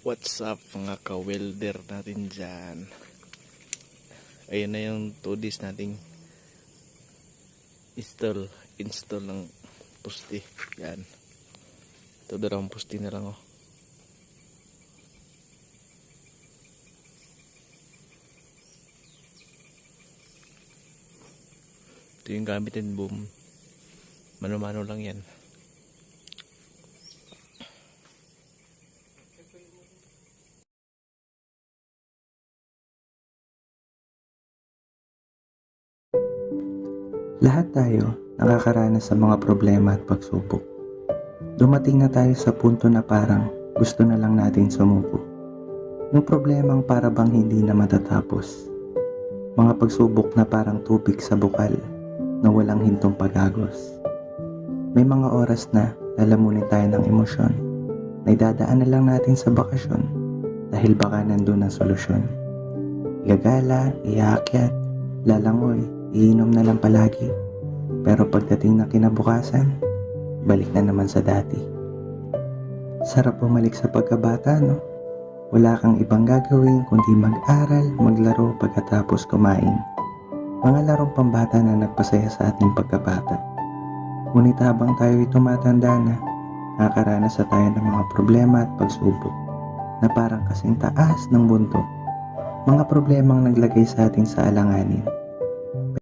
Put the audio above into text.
What's up mga ka-welder natin dyan? Ayun na yung 2 days nating install, install ng pusti. Yan. Ito dalawang pusti na lang oh. Ito yung gamit and boom. Mano-mano lang yan. Lahat tayo nakakaranas sa mga problema at pagsubok. Dumating na tayo sa punto na parang gusto na lang natin sumuko. Yung problemang para bang hindi na matatapos. Mga pagsubok na parang tubig sa bukal na walang hintong pagagos. May mga oras na lalamunin tayo ng emosyon na idadaan na lang natin sa bakasyon dahil baka nandun ang solusyon. Gagala, iaakyat, lalangoy, lang palagi. Pero pagdating ng kinabukasan, balik na naman sa dati. Sarap bumalik sa pagkabata, no? Wala kang ibang gagawin kundi mag-aral, maglaro pagkatapos kumain. Mga larong pambata na nagpasaya sa ating pagkabata. Ngunit habang tayo'y tumatanda na, nakakaranas na tayo ng mga problema at pagsubok na parang kasing taas ng bundok. Mga problemang naglagay sa atin sa alanganin